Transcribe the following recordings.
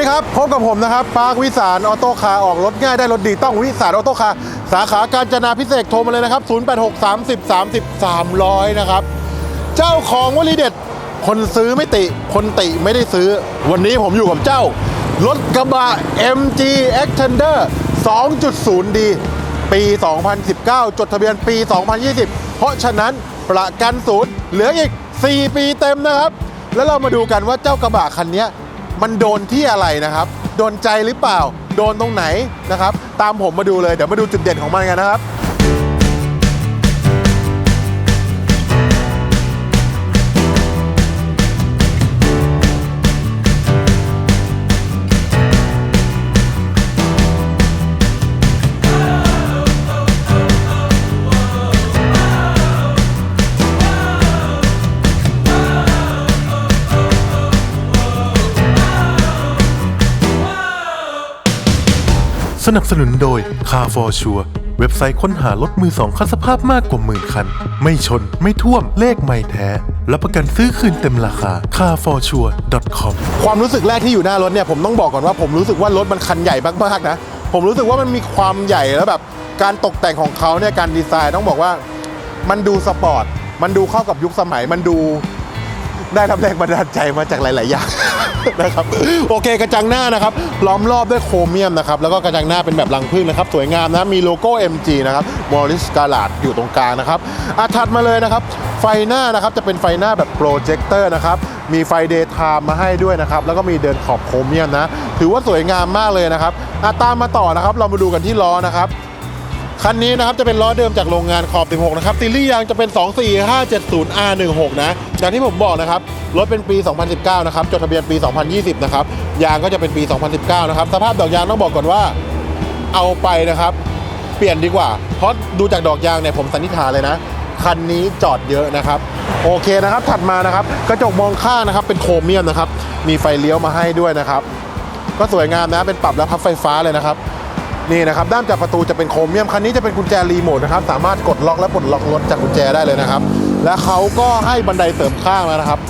ดีครับ พบกับผมนะครับปาร์ควิสารออโต้คาร์ออกรถง่ายได้รถดีต้องวิสารออโต้คาร์สาขาการจนาพิเศษโทรมาเลยนะครับ 086 30 30 300 นะครับ เจ้าของวลีเด็ด คนซื้อไม่ติ คนติไม่ได้ซื้อ วันนี้ผมอยู่กับเจ้า รถกระบะ MG Extender 2.0D ปี 2019 จดทะเบียนปี 2020 เพราะฉะนั้นประกันศูนย์เหลืออีก 4 ปีเต็มนะครับ แล้วเรามาดูกันว่าเจ้ากระบะคันนี้ มันโดนที่อะไรนะครับ โดนใจหรือเปล่า โดนตรงไหนนะครับ ตามผมมาดูเลย เดี๋ยวมาดูจุดเด่นของมันกันนะครับ สนับสนุนโดย Car for Sure เว็บไซต์ค้นหารถมือสองคันสภาพมากกว่าหมื่นคัน ไม่ชน ไม่ท่วม เลขไม่แท้ รับประกันซื้อคืนเต็มราคา carforsure.com ความรู้สึกแรกที่อยู่หน้ารถเนี่ยผมต้องบอกก่อนว่าผมรู้สึกว่ารถมันคันใหญ่มากๆนะ ผมรู้สึกว่ามันมีความใหญ่แล้วแบบการตกแต่งของเขาเนี่ยการดีไซน์ต้องบอกว่า มันดูสปอร์ต มันดูเข้ากับยุคสมัย มันดู ได้รับแรงบันดาลใจมาจากหลาย ๆ อย่างนะครับโอเคกระจังหน้านะครับล้อมรอบด้วยโครเมียมนะครับแล้วก็กระจังหน้าเป็นแบบรังผึ้งนะครับสวยงามนะมีโลโก้ MG นะครับมอริสกาลาดอยู่ตรงกลางนะครับอาถัดมาเลยนะครับไฟหน้านะครับจะเป็นไฟหน้าแบบโปรเจคเตอร์นะครับมีไฟเดย์ไทม์มาให้ด้วยนะครับแล้วก็มีเดินขอบโครเมียมนะถือว่าสวยงามมากเลยนะครับอะตามมาต่อนะครับเรามาดูกันที่ล้อนะครับ คันนี้นะครับจะเป็นล้อเดิมจากโรงงานขอบ 16 นะครับซีรีส์ยางจะเป็น 24570R16 นะอย่างที่ผมบอกนะครับรถเป็นปี 2019 นะครับจดทะเบียนปี 2020 นะครับยางก็จะเป็นปี 2019 นะครับสภาพดอกยางต้องบอกก่อนว่าเอาไปนะครับ เปลี่ยนดีกว่า เพราะดูจากดอกยางเนี่ยผมสันนิษฐานเลยนะ คันนี้จอดเยอะนะครับ โอเคนะครับถัดมานะครับ กระจกมองข้างนะครับเป็นโครเมียมนะครับ มีไฟเลี้ยวมาให้ด้วยนะครับ ก็สวยงามนะเป็นปรับและพับไฟฟ้าเลยนะครับ นี่นะครับด้านจับประตูจะเป็นโครเมียมคันนี้จะเป็นกุญแจรีโมทนะครับสามารถกดล็อกและปลดล็อกรถจากกุญแจได้เลยนะครับ และเขาก็ให้บันไดเสริมข้างแล้วนะครับ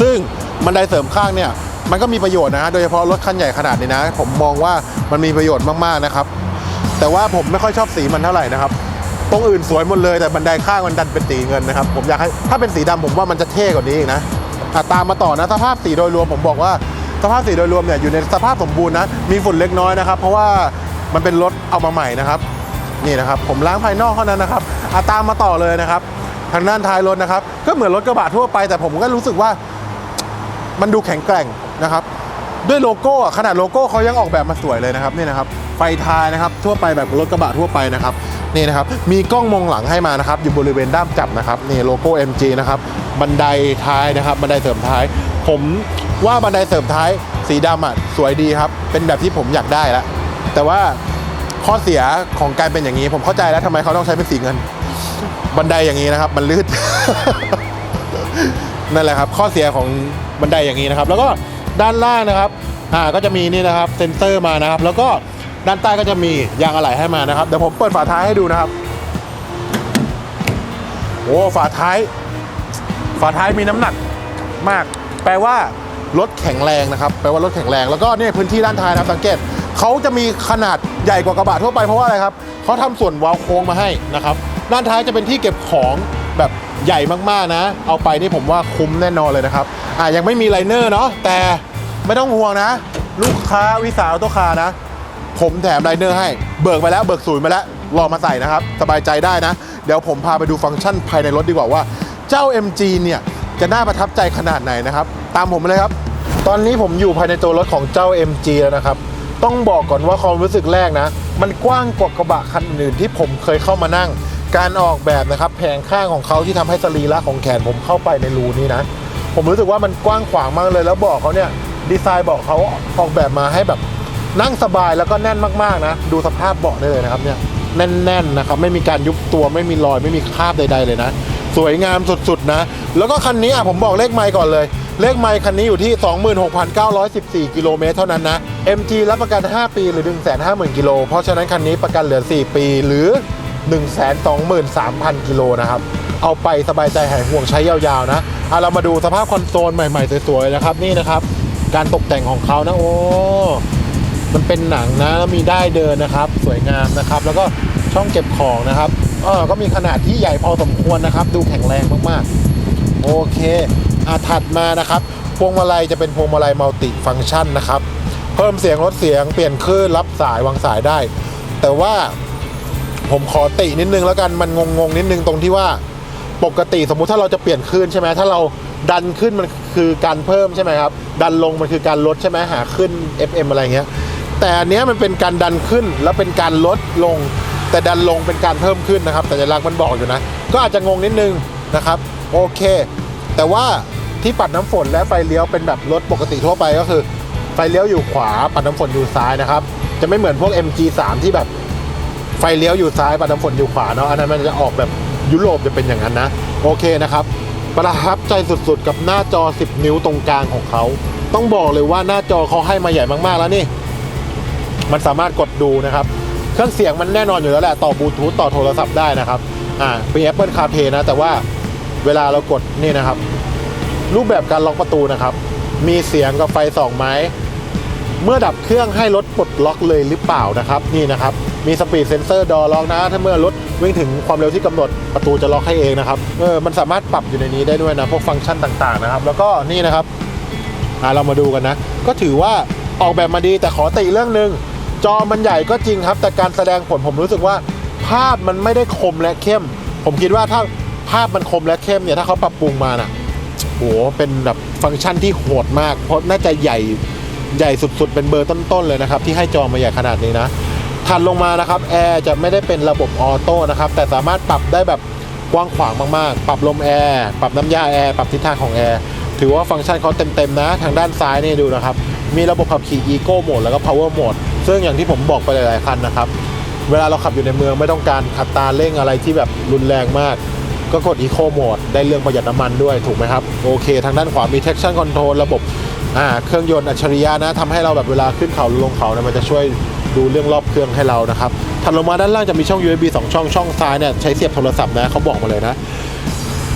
ซึ่งบันไดเสริมข้างเนี่ยมันก็มีประโยชน์นะฮะโดยเฉพาะรถคันใหญ่ขนาดนี้นะ ผมมองว่ามันมีประโยชน์มากๆนะครับ แต่ว่าผมไม่ค่อยชอบสีมันเท่าไหร่นะครับตรงอื่นสวยหมดเลยแต่บันไดข้างมันดันเป็นสีเงินนะครับ ผมอยากให้ถ้าเป็นสีดำผมว่ามันจะเท่กว่านี้อีกนะอะตามมาต่อนะสภาพสีโดยรวมผมบอกว่าสภาพสีโดยรวมเนี่ยอยู่ในสภาพสมบูรณ์นะมีฝุ่นเล็กน้อยนะครับ เพราะว่า มันเป็นรถเอามาใหม่นะครับ นี่นะครับ ผมล้างภายนอกเท่านั้นนะครับอะตามมาต่อเลยนะครับ ทางด้านท้ายรถนะครับ ก็เหมือนรถกระบะทั่วไป แต่ผมก็รู้สึกว่ามันดูแข็งแกร่งนะครับ ด้วยโลโก้อะขนาดโลโก้เขายังออกแบบมาสวยเลยนะครับนี่นะครับ ไฟท้ายนะครับ ทั่วไปแบบรถกระบะทั่วไปนะครับนี่นะครับ มีกล้องมองหลังให้มานะครับ อยู่บริเวณด้ามจับนะครับนี่โลโก้ MG นะครับ บันไดท้ายนะครับ บันไดเสริมท้าย ผมว่าบันไดเสริมท้ายสีดำอะสวยดีครับ เป็นแบบที่ผมอยากได้แล้ว แต่ว่าข้อเสียของการเป็นอย่างนี้ ผมเข้าใจแล้วทำไมเขาต้องใช้เป็นสีเงิน บันไดอย่างนี้นะครับ มันลื่น นั่นแหละครับ ข้อเสียของบันไดอย่างนี้นะครับ แล้วก็ด้านล่างนะครับ อ่าก็จะมีนี่นะครับเซนเซอร์มานะครับ แล้วก็ด้านใต้ก็จะมียางอะไหล่ให้มานะครับเดี๋ยวผมเปิดฝาท้ายให้ดูนะครับโอ้ฝาท้าย ฝาท้ายมีน้ำหนักมาก แปลว่ารถแข็งแรงนะครับ แปลว่ารถแข็งแรง แล้วก็เนี่ยพื้นที่ด้านท้ายนะครับสังเกต เขาจะมีขนาดใหญ่กว่ากระบะทั่วไปเพราะว่าอะไรครับเขาทำส่วนวาล์วโค้งมาให้นะครับด้านท้ายจะเป็นที่เก็บของแบบใหญ่มากๆนะ เอาไปนี่ผมว่าคุ้มแน่นอนเลยนะครับอะยังไม่มีไลเนอร์เนาะแต่ไม่ต้องห่วงนะ ลูกค้าวิสาตัวคานะ ผมแถมไลเนอร์ให้เบิกไปแล้วเบิกศูนย์ไปแล้วรอมาใส่นะครับ สบายใจได้นะ เดี๋ยวผมพาไปดูฟังก์ชันภายในรถดีกว่าว่า เจ้า MG เนี่ยจะน่าประทับใจขนาดไหนนะครับ ตามผมมาเลยครับ ตอนนี้ผมอยู่ภายในตัวรถของเจ้า MG แล้วนะครับ ต้องบอกก่อนว่าความรู้สึกแรกนะ มันกว้างกว่ากระบะคันอื่นที่ผมเคยเข้ามานั่ง การออกแบบนะครับแผงข้างของเขาที่ทำให้สรีระของแขนผมเข้าไปในรูนี้นะ ผมรู้สึกว่ามันกว้างขวางมากเลย แล้วเบาะเขาเนี่ยดีไซน์เบาะเขาออกแบบมาให้แบบนั่งสบายแล้วก็แน่นมากๆนะ ดูสภาพเบาะได้เลยนะครับเนี่ยแน่นๆนะครับไม่มีการยุบตัวไม่มีรอยไม่มีคราบใด ๆ เลยนะ สวยงามสุดๆนะ แล้วก็คันนี้อะผมบอกเลขไมค์ก่อนเลย เลขไมค์คันนี้อยู่ที่ 26,914 กิโลเมตรเท่านั้นนะ MG รับประกัน 5 ปีหรือ 150,000 กิโล เพราะฉะนั้นคันนี้ประกันเหลือ 4 ปีหรือ 123,000 กิโลนะครับ เอาไปสบายใจหายห่วงใช้ยาวๆนะเอะเรามาดูสภาพคอนโซลใหม่ๆสวยๆนะครับนี่นะครับ การตกแต่งของเขานะโอ้มันเป็นหนังนะมีได้เดินนะครับ สวยงามนะครับ แล้วก็ช่องเก็บของนะครับเออก็มีขนาดที่ใหญ่พอสมควรนะครับ ดูแข็งแรงมากๆ โอเค อะถัดมานะครับ พวงมาลัยจะเป็นพวงมาลัยมัลติฟังก์ชันนะครับ เพิ่มเสียงลดเสียงเปลี่ยนคลื่นรับสายวางสายได้ แต่ว่าผมขอตินิดนึงแล้วกันมันงงๆนิดนึงตรงที่ว่าปกติสมมุติถ้าเราจะเปลี่ยนคลื่นใช่ไหมถ้าเราดันขึ้นมันคือการเพิ่มใช่ไหมครับ ดันลงมันคือการลดใช่ไหมหาขึ้น FM อะไรเงี้ย แต่อันเนี้ยมันเป็นการดันขึ้นแล้วเป็นการลดลง แต่ดันลงเป็นการเพิ่มขึ้นนะครับแต่ลักษณ์มันบอกอยู่นะ ก็อาจจะงงนิดนึงนะครับ โอเค แต่ว่า ที่ปัดน้ำฝนและไฟเลี้ยวเป็นแบบรถปกติทั่วไปก็คือ ไฟเลี้ยวอยู่ขวาปัดน้ำฝนอยู่ซ้ายนะครับ จะไม่เหมือนพวก MG3 ที่แบบไฟเลี้ยวอยู่ซ้ายปัดน้ำฝนอยู่ขวาเนาะอันนั้นมันจะออกแบบยุโรปจะเป็นอย่างนั้นนะโอเคนะครับประทับใจสุดๆ กับหน้าจอ 10 นิ้วตรงกลางของเขา ต้องบอกเลยว่าหน้าจอเขาให้มาใหญ่มากๆแล้วนี่ มันสามารถกดดูนะครับ เครื่องเสียงมันแน่นอนอยู่แล้วแหละ ต่อบลูทูธต่อโทรศัพท์ได้นะครับ อ่าเป็น Apple CarPlay นะ แต่ว่าเวลาเรากดนี่นะครับ รูปแบบการล็อกประตูนะครับ มีเสียงกับไฟสองไม้เมื่อดับเครื่องให้รถปลดล็อกเลยหรือเปล่านะครับ นี่นะครับ มีสปีดเซนเซอร์ดอล็อกนะ ถ้าเมื่อรถวิ่งถึงความเร็วที่กำหนดประตูจะล็อกให้เองนะครับเออมันสามารถปรับอยู่ในนี้ได้ด้วยนะ พวกฟังก์ชันต่างๆนะครับ แล้วก็นี่นะครับอ่าเรามาดูกันนะ ก็ถือว่าออกแบบมาดีแต่ขอติเรื่องหนึ่งจอมันใหญ่ก็จริงครับ แต่การแสดงผลผมรู้สึกว่า ภาพมันไม่ได้คมและเข้ม ผมคิดว่าถ้าภาพมันคมและเข้มเนี่ยถ้าเขาปรับปรุงมาน่ะ โหเป็นแบบฟังก์ชันที่โหดมาก เพราะน่าจะใหญ่ใหญ่สุดๆ เป็นเบอร์ต้นๆเลยนะครับ ที่ให้จอมาใหญ่ขนาดนี้นะถัดลงมานะครับแอร์จะไม่ได้เป็นระบบออโต้นะครับ แต่สามารถปรับได้แบบกว้างขวางมากๆ ปรับลมแอร์ ปรับน้ำยาแอร์ ปรับทิศทางของแอร์ ถือว่าฟังก์ชันเขาเต็มๆนะ ทางด้านซ้ายนี่ดูนะครับ มีระบบขับขี่ Eco Mode แล้วก็ Power Mode ซึ่งอย่างที่ผมบอกไปหลายๆคันนะครับ เวลาเราขับอยู่ในเมืองไม่ต้องการขัดตาเร่งอะไรที่แบบรุนแรงมาก ก็กด Eco Mode ได้เรื่องประหยัดน้ำมันด้วยถูกไหมครับ โอเค ทางด้านขวามี Traction Control ระบบเครื่องยนต์อัจฉริยะนะทำให้เราแบบเวลาขึ้นเขาลงเขาเนี่ยมันจะช่วยดูเรื่องรอบเครื่องให้เรานะครับถัดลงมาด้านล่างจะมีช่อง USB 2 ช่องช่องซ้ายเนี่ยใช้เสียบโทรศัพท์นะเขาบอกมาเลยนะ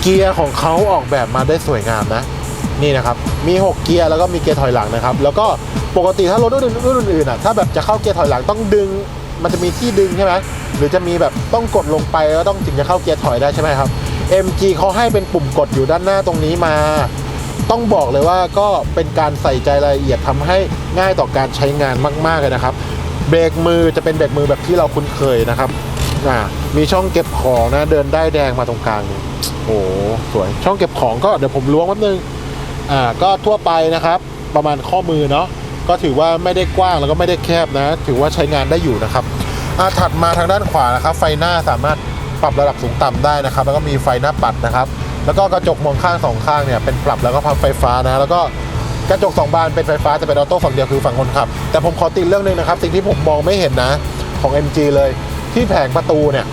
เกียร์ของเขาออกแบบมาได้สวยงามนะ นี่นะครับ มี 6 เกียร์แล้วก็มีเกียร์ถอยหลังนะครับ แล้วก็ปกติถ้ารถรุ่นรุ่นอื่นๆอะถ้าแบบจะเข้าเกียร์ถอยหลังต้องดึง มันจะมีที่ดึงใช่ไหมหรือจะมีแบบต้องกดลงไปแล้วต้องถึงจะเข้าเกียร์ถอยได้ใช่ไหมครับ MG เขาให้เป็นปุ่มกดอยู่ด้านหน้าตรงนี้มา ต้องบอกเลยว่าก็เป็นการใส่ใจรายละเอียดทำให้ง่ายต่อการใช้งานมากๆเลยนะครับเบรกมือจะเป็นเบรกมือแบบที่เราคุ้นเคยนะครับมีช่องเก็บของนะเดินได้แดงมาตรงกลางโอ้สวยช่องเก็บของก็เดี๋ยวผมล้วงแป๊บนึงอ่าก็ทั่วไปนะครับ ประมาณข้อมือเนาะก็ถือว่าไม่ได้กว้างแล้วก็ไม่ได้แคบนะ ถือว่าใช้งานได้อยู่นะครับอ่าถัดมาทางด้านขวานะครับ ไฟหน้าสามารถ ปรับระดับสูงต่ำได้นะครับ แล้วก็มีไฟหน้าปัดนะครับ แล้วก็กระจกมองข้างสองข้างเนี่ยเป็นปรับแล้วก็พับไฟฟ้านะ แล้วก็กระจกสองบานเป็นไฟฟ้าจะเป็นออโต้ฝั่งเดียวคือฝั่งคนขับ แต่ผมขอติเรื่องหนึงนะครับ สิ่งที่ผมมองไม่เห็นนะของ MG เลยที่แผงประตูเนี่ย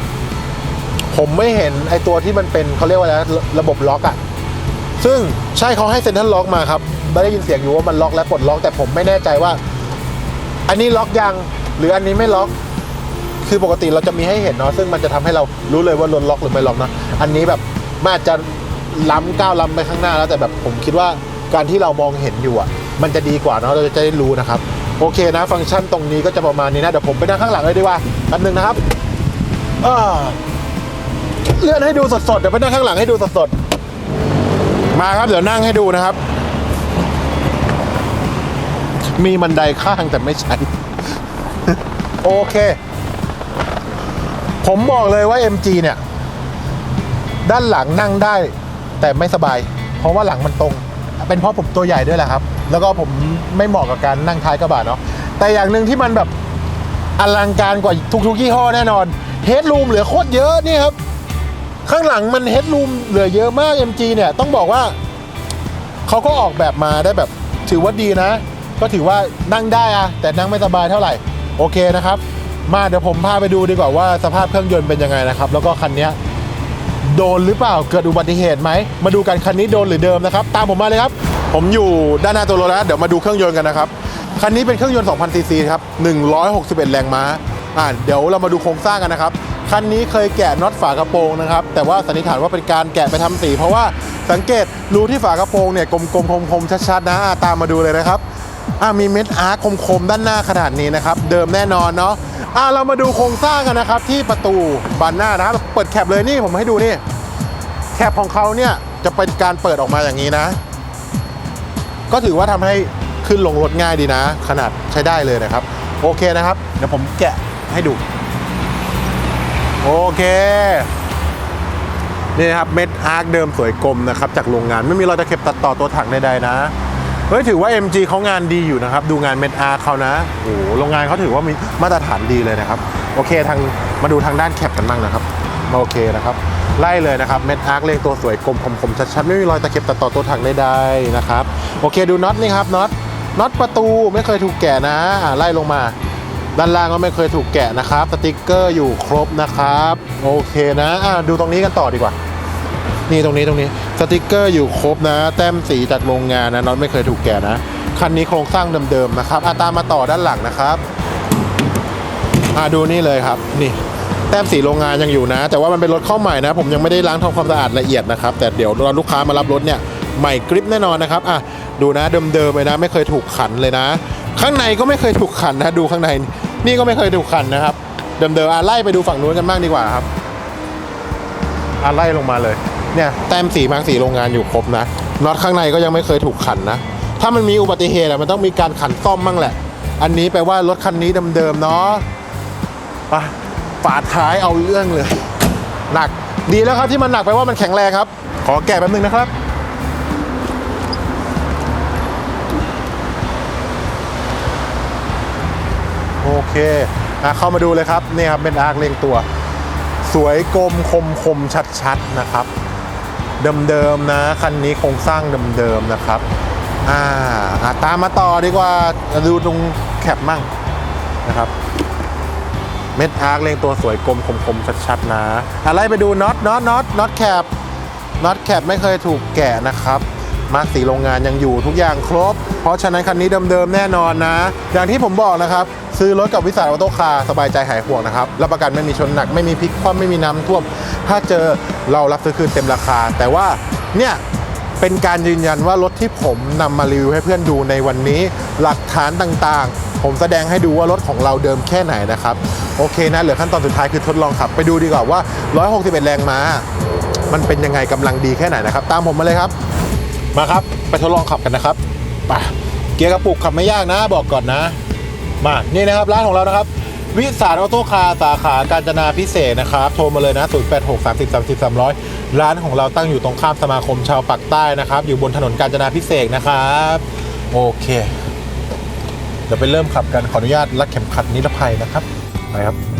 ผมไม่เห็นไอตัวที่มันเป็นเขาเรียกว่าอะไรระบบล็อกอะซึ่งใช่เขาให้เซ็นทรัลล็อกมาครับไม่ได้ยินเสียงอยู่ว่ามันล็อกและปลดล็อกแต่ผมไม่แน่ใจว่า อันนี้ล็อกยังหรืออันนี้ไม่ล็อก คือปกติเราจะมีให้เห็นเนาะซึ่งมันจะทำให้เรารู้เลยว่ารถล็อกหรือไม่ล็อกนะอันนี้แบบมันอาจจะล้ำก้าวล้ำไปข้างหน้าแล้วแต่แบบผมคิดว่าการที่เรามองเห็นอยู่อะ มันจะดีกว่าเนาะเราจะได้รู้นะครับ โอเคนะ ฟังก์ชันตรงนี้ก็จะประมาณนี้นะเดี๋ยวผมไปนั่งข้างหลังเลยดีกว่าแป๊บนึงนะครับอ่าเลื่อนให้ดูสดๆเดี๋ยวไปนั่งข้างหลังให้ดูสดๆมาครับเดี๋ยวนั่งให้ดูนะครับ มีบันไดข้างแต่ไม่ใช่โอเค ผมบอกเลยว่า MG เนี่ย ด้านหลังนั่งได้ แต่ไม่สบาย เพราะว่าหลังมันตรง เป็นเพราะผมตัวใหญ่ด้วยแหละครับ แล้วก็ผมไม่เหมาะกับการนั่งท้ายกระบะเนาะแต่อย่างหนึ่งที่มันแบบอลังการกว่าทุกๆยี่ห้อแน่นอนเฮดรูมเหลือโคตรเยอะนี่ครับ ข้างหลังมันเฮดรูมเหลือเยอะมาก MG เนี่ยต้องบอกว่าเขาก็ออกแบบมาได้แบบถือว่าดีนะ ก็ถือว่านั่งได้อะแต่นั่งไม่สบายเท่าไหร่ โอเคนะครับ มาเดี๋ยวผมพาไปดูดีกว่าว่าสภาพเครื่องยนต์เป็นยังไงนะครับ แล้วก็คันนี้โดนหรือเปล่าเกิดอุบัติเหตุไหม มาดูกันคันนี้โดนหรือเดิมนะครับ ตามผมมาเลยครับ ผมอยู่ด้านหน้าตัวรถแล้วเดี๋ยวมาดูเครื่องยนต์กันนะครับคันนี้เป็นเครื่องยนต์2,000ซีซีครับ161 แรงม้าอ่าเดี๋ยวเรามาดูโครงสร้างกันนะครับคันนี้เคยแกะน็อตฝากระโปรงนะครับ แต่ว่าสันนิษฐานว่าเป็นการแกะไปทำสี เพราะว่าสังเกตรูที่ฝากระโปรงเนี่ยกลมๆคมๆชัดๆนะอะตามมาดูเลยนะครับอะมีเม็ดอาร์คคมๆด้านหน้าขนาดนี้นะครับ เดิมแน่นอนเนาะ อะเรามาดูโครงสร้างกันนะครับที่ประตูบานหน้านะครับเปิดแคปเลยนี่ผมให้ดูนี่แคปของเขาเนี่ยจะเป็นการเปิดออกมาอย่างนี้นะ ก็ถือว่าทำให้ขึ้นลงรถง่ายดีนะ ขนาดใช้ได้เลยนะครับ โอเคนะครับ เดี๋ยวผมแกะให้ดู โอเคนี่นะครับเม็ดอาร์คเดิมสวยกลมนะครับ จากโรงงานไม่มีรอยตะเข็บตัดต่อตัวถังใดๆนะ เฮ้ยถือว่า MG เขางานดีอยู่นะครับ ดูงานเม็ดอาร์เขานะโอ้โหโรงงานเขาถือว่ามีมาตรฐานดีเลยนะครับ โอเคทางมาดูทางด้านแคปกันบ้างนะครับ โอเคนะครับ ไล่เลยนะครับเม็ดอาร์เลขตัวสวยกลมคมๆชัดๆไม่มีรอยตะเข็บตัดต่อตัวถังใดๆนะครับ โอเคดูน็อตนี่ครับน็อตน็อตประตูไม่เคยถูกแกะนะอ่าไล่ลงมา ด้านล่างก็ไม่เคยถูกแกะนะครับสติกเกอร์อยู่ครบนะครับ โอเคนะอะดูตรงนี้กันต่อดีกว่า นี่ตรงนี้ตรงนี้สติกเกอร์อยู่ครบนะ แต้มสีจากโรงงานนะน็อตไม่เคยถูกแกะนะ คันนี้โครงสร้างเดิมๆนะครับอะตามมาต่อด้านหลังนะครับอะดูนี่เลยครับนี่แต้มสีโรงงานยังอยู่นะ แต่ว่ามันเป็นรถเข้าใหม่นะ ผมยังไม่ได้ล้างทำความสะอาดละเอียดนะครับ แต่เดี๋ยวราลูกค้ามารับรถเนี่ยใหม่กริปแน่นอนนะครับอะดูนะเดิมๆเลยนะ ไม่เคยถูกขันเลยนะ ข้างในก็ไม่เคยถูกขันนะดูข้างในนี่ก็ไม่เคยถูกขันนะครับเดิมๆอะไล่ไปดูฝั่งนู้นกันบ้างดีกว่าครับอะไล่ลงมาเลย เนี่ยแต้มสีมางสีโรงงานอยู่ครบนะน็อตข้างในก็ยังไม่เคยถูกขันนะ ถ้ามันมีอุบัติเหตุอะมันต้องมีการขันซ่อมบ้างแหละ อันนี้แปลว่ารถคันนี้เดิมๆเนาะไปฝาท้ายเอาเรื่องเลย หนักดีแล้วครับที่มันหนักไปว่ามันแข็งแรงครับ ขอแกะแป๊บนึงนะครับโอเคอะเข้ามาดูเลยครับนี่ครับเป็นอาร์คเรียงตัว สวยกลมคมคมชัดๆนะครับ เดิมๆนะ คันนี้โครงสร้างเดิมๆนะครับอ่าตามมาต่อดีกว่าดูตรงแคปมั่งนะครับเม็ดอาร์คเรียงตัวสวยกลมคมคมชัดๆนะอะไรไปดูน็อตน็อตน็อตน็อตแคปน็อตแคปไม่เคยถูกแกะนะครับมาสีโรงงานยังอยู่ทุกอย่างครบ เพราะฉะนั้นคันนี้เดิมๆแน่นอนนะ อย่างที่ผมบอกนะครับ ซื้อรถกับวิสาออโต้คาร์สบายใจหายห่วงนะครับรับประกันไม่มีชนหนักไม่มีพลิกคว่ำไม่มีน้ำท่วม ถ้าเจอเรารับซื้อคืนเต็มราคา แต่ว่าเนี่ยเป็นการยืนยันว่ารถที่ผมนำมารีวิวให้เพื่อนดูในวันนี้ หลักฐานต่างๆ ผมแสดงให้ดูว่ารถของเราเดิมแค่ไหนนะครับ โอเคนะเหลือขั้นตอนสุดท้ายคือทดลองขับ ไปดูดีกว่าว่า 161 แรงม้า มันเป็นยังไงกำลังดีแค่ไหนนะครับ ตามผมมาเลยครับ มาครับ ไปทดลองขับกันนะครับไปเกียร์กระปุกขับไม่ยากนะบอกก่อนนะ มานี่นะครับร้านของเรานะครับ วิสารออโต้คาร์สาขาการจนาพิเศษนะครับ โทรมาเลยนะ 0 8 6 3 0 3 0 3 0 0 ร้านของเราตั้งอยู่ตรงข้ามสมาคมชาวปักใต้นะครับ อยู่บนถนนกาญจนาพิเศษนะครับ โอเค เดี๋ยวไปเริ่มขับกันขออนุญาตรัดเข็มขัดนิรภัยนะครับ ไปครับ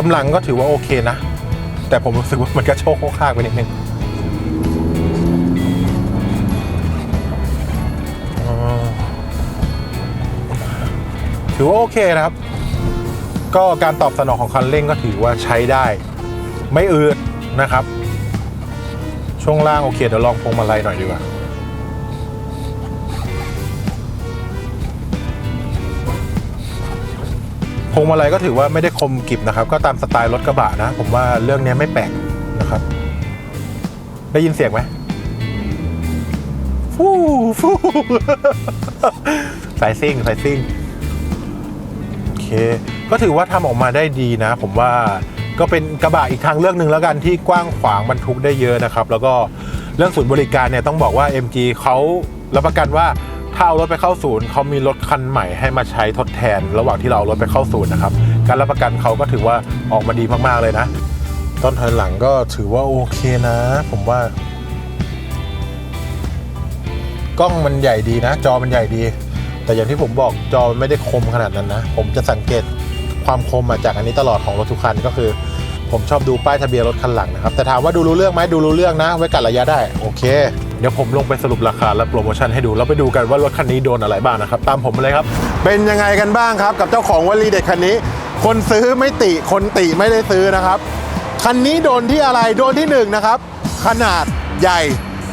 กำลังก็ถือว่าโอเคนะ แต่ผมรู้สึกว่ามันกระโชกโคกคากไปนิดนึงถือว่าโอเคนะครับ ก็การตอบสนองของคันเร่งก็ถือว่าใช้ได้ ไม่อืดนะครับ ช่วงล่างโอเคเดี๋ยวลองพวงมาลัยหน่อยดีกว่า วงมาลัยก็ถือว่าไม่ได้คมกริบนะครับ ก็ตามสไตล์รถกระบะนะ ผมว่าเรื่องนี้ไม่แปลกนะครับ ได้ยินเสียงไหมฟูฟูสายซิ่งสายซิ่งโอเค ก็ถือว่าทำออกมาได้ดีนะ ผมว่าก็เป็นกระบะอีกทางเลือกหนึ่งแล้วกันที่กว้างขวางบรรทุกได้เยอะนะครับ แล้วก็เรื่องศูนย์บริการเนี่ยต้องบอกว่า MG เขารับประกันว่า ถ้าเอารถไปเข้าศูนย์เขามีรถคันใหม่ให้มาใช้ทดแทน ระหว่างที่เราเอารถไปเข้าศูนย์นะครับ การรับประกันเขาก็ถือว่าออกมาดีมากๆเลยนะต้นถอยหลังก็ถือว่าโอเคนะ ผมว่า กล้องมันใหญ่ดีนะ จอมันใหญ่ดี แต่อย่างที่ผมบอกจอมันไม่ได้คมขนาดนั้นนะ ผมจะสังเกตความคมมาจากอันนี้ตลอดของรถทุกคันก็คือ ผมชอบดูป้ายทะเบียนรถคันหลังนะครับแต่ถามว่าดูรู้เรื่องไหมดูรู้เรื่องนะ ไว้กัดระยะได้ โอเค เดี๋ยวผมลงไปสรุปราคาและโปรโมชั่นให้ดูแล้วไปดูกันว่ารถคันนี้โดนอะไรบ้างนะครับ ตามผมมาเลยครับ เป็นยังไงกันบ้างครับ กับเจ้าของวลีเด็ดคันนี้ คนซื้อไม่ติคนติไม่ได้ซื้อนะครับคันนี้โดนที่อะไรโดนที่หนึ่งนะครับขนาดใหญ่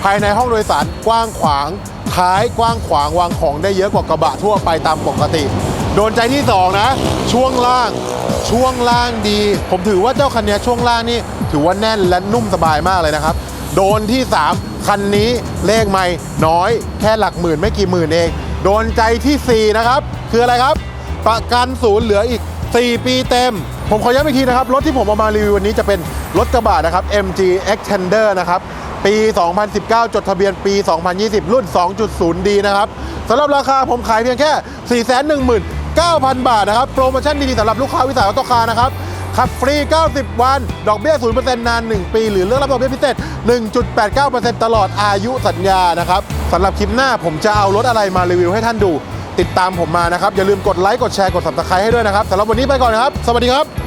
ภายในห้องโดยสารกว้างขวางท้ายกว้างขวางวางของได้เยอะกว่ากระบะทั่วไปตามปกติ โดนใจที่สองนะช่วงล่างช่วงล่างดี ผมถือว่าเจ้าคันนี้ช่วงล่างนี่ถือว่าแน่นและนุ่มสบายมากเลยนะครับ โดนที่ 3 คันนี้เลขไม่น้อยแค่หลักหมื่นไม่กี่หมื่นเอง โดนใจทีสี่ 4 นะครับ คืออะไรครับ ประกันศูนย์เหลืออีก 4 ปีเต็ม ผมขอย้ำอีกทีนะครับ รถที่ผมเอามารีวิววันนี้จะเป็นรถกระบะนะครับ MG Extender นะครับปี 2019 จดทะเบียนปี 2020 รุ่น 2.0D นะครับสำหรับราคาผมขายเพียงแค่ 419,000 บาทนะครับ โปรโมชั่นดีๆสำหรับลูกค้าวิสาหกิจคานะครับ ขับฟรี 90 วัน ดอกเบี้ย 0%นาน 1 ปี หรือเรื่องรับดอกเบี้ยพิเศษ 1.89%ตลอดอายุสัญญานะครับสำหรับคลิปหน้าผมจะเอารถอะไรมารีวิวให้ท่านดู ติดตามผมมานะครับ อย่าลืมกดไลค์ กดแชร์ กด subscribe ให้ด้วยนะครับสำหรับวันนี้ไปก่อนนะครับ สวัสดีครับ